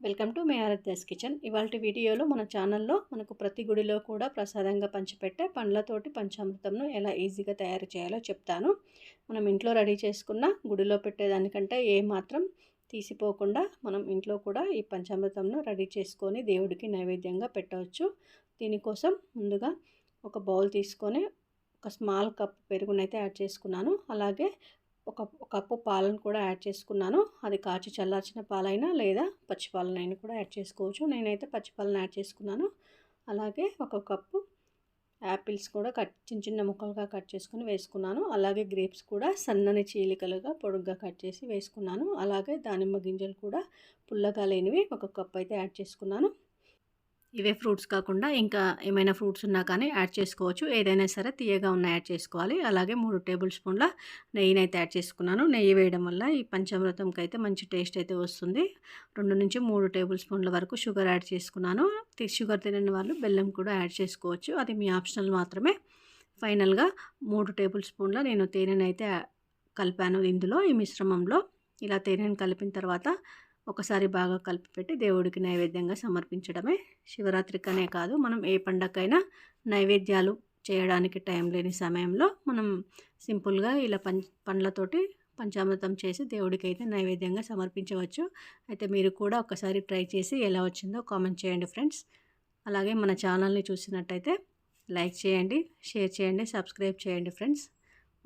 Welcome to మేఆర్ఎస్ kitchen. ఇవాళ వీడియోలో మన ఛానల్లో మనకు ప్రతి గుడిలో కూడా ప్రసాదంగా పంచిపెట్టే పండ్లతోటి పంచామృతంను ఎలా ఈజీగా తయారు చేయాలో చెప్తాను. మనం ఇంట్లో రెడీ చేసుకున్న గుడిలో పెట్టేదానికంటే ఏ మాత్రం తీసిపోకుండా మనం ఇంట్లో కూడా ఈ పంచామృతంను రెడీ చేసుకొని దేవుడికి నైవేద్యంగా పెట్టవచ్చు. దీనికోసం ముందుగా ఒక బౌల్ తీసుకొని ఒక స్మాల్ కప్ పెరుగునైతే యాడ్ చేసుకున్నాను. అలాగే ఒక కప్పు పాలను కూడా యాడ్ చేసుకున్నాను. అది కాచి చల్లార్చిన పాలైనా లేదా పచ్చి పాలనైనా కూడా యాడ్ చేసుకోవచ్చు. నేనైతే పచ్చిపాలను యాడ్ చేసుకున్నాను. అలాగే ఒక కప్పు యాపిల్స్ కూడా కట్ చిన్న చిన్న ముక్కలుగా కట్ చేసుకుని వేసుకున్నాను. అలాగే గ్రేప్స్ కూడా సన్నని చీలికలుగా పొడుగ్గా కట్ చేసి వేసుకున్నాను. అలాగే దానిమ్మ గింజలు కూడా పుల్లగా లేనివి ఒక కప్ అయితే యాడ్ చేసుకున్నాను. ఇవే ఫ్రూట్స్ కాకుండా ఇంకా ఏమైనా ఫ్రూట్స్ ఉన్నా కానీ యాడ్ చేసుకోవచ్చు. ఏదైనా సరే తీయగా ఉన్న యాడ్ చేసుకోవాలి. అలాగే మూడు టేబుల్ స్పూన్ల నెయ్యిని అయితే యాడ్ చేసుకున్నాను. నెయ్యి వేయడం వల్ల ఈ పంచామృతంకి అయితే మంచి టేస్ట్ అయితే వస్తుంది. రెండు నుంచి మూడు టేబుల్ స్పూన్ల వరకు షుగర్ యాడ్ చేసుకున్నాను. షుగర్ తినని వాళ్ళు బెల్లం కూడా యాడ్ చేసుకోవచ్చు. అది మీ ఆప్షనల్ మాత్రమే. ఫైనల్గా మూడు టేబుల్ స్పూన్ల నేను తేనెనైతే అయితే కలిపాను ఇందులో ఈ మిశ్రమంలో. ఇలా తేనెను కలిపిన తర్వాత ఒకసారి బాగా కలిపి పెట్టి దేవుడికి నైవేద్యంగా సమర్పించడమే శివరాత్రికనే కాదు. మనం ఏ పండగకైనా నైవేద్యాలు చేయడానికి టైం లేని సమయంలో మనం సింపుల్గా ఇలా పం పండ్లతోటి పంచామృతం చేసి దేవుడికి అయితే నైవేద్యంగా సమర్పించవచ్చు. అయితే మీరు కూడా ఒకసారి ట్రై చేసి ఎలా వచ్చిందో కామెంట్ చేయండి ఫ్రెండ్స్. అలాగే మన ఛానల్ని చూసినట్టయితే లైక్ చేయండి షేర్ చేయండి సబ్స్క్రైబ్ చేయండి ఫ్రెండ్స్.